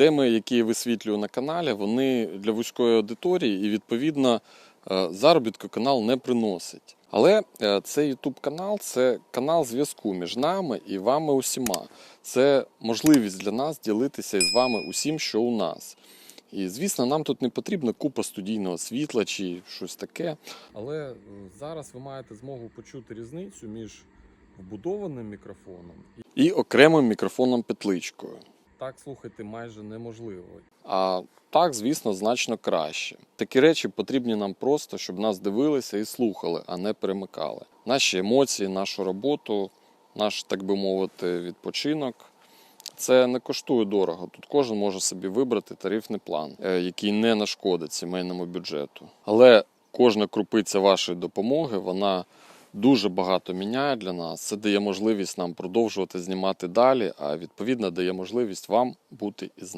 Теми, які я висвітлюю на каналі, вони для вузької аудиторії і відповідно е, заробітку канал не приносить. Але е, цей YouTube канал це канал зв'язку між нами і вами усіма. Це можливість для нас ділитися із вами усім, що у нас. І звісно, нам тут не потрібна купа студійного світла чи щось таке. Але е, зараз ви маєте змогу почути різницю між вбудованим мікрофоном і окремим мікрофоном петличкою. Так слухати майже неможливо. А так, звісно, значно краще. Такі речі потрібні нам просто, щоб нас дивилися і слухали, а не перемикали. Наші емоції, нашу роботу, наш, так би мовити, відпочинок. Це не коштує дорого. Тут кожен може собі вибрати тарифний план, е, який не нашкодить сімейному бюджету. Але кожна крупиця вашої допомоги вона дуже багато міняє для нас. Це дає можливість нам продовжувати знімати далі, а відповідно дає можливість вам бути із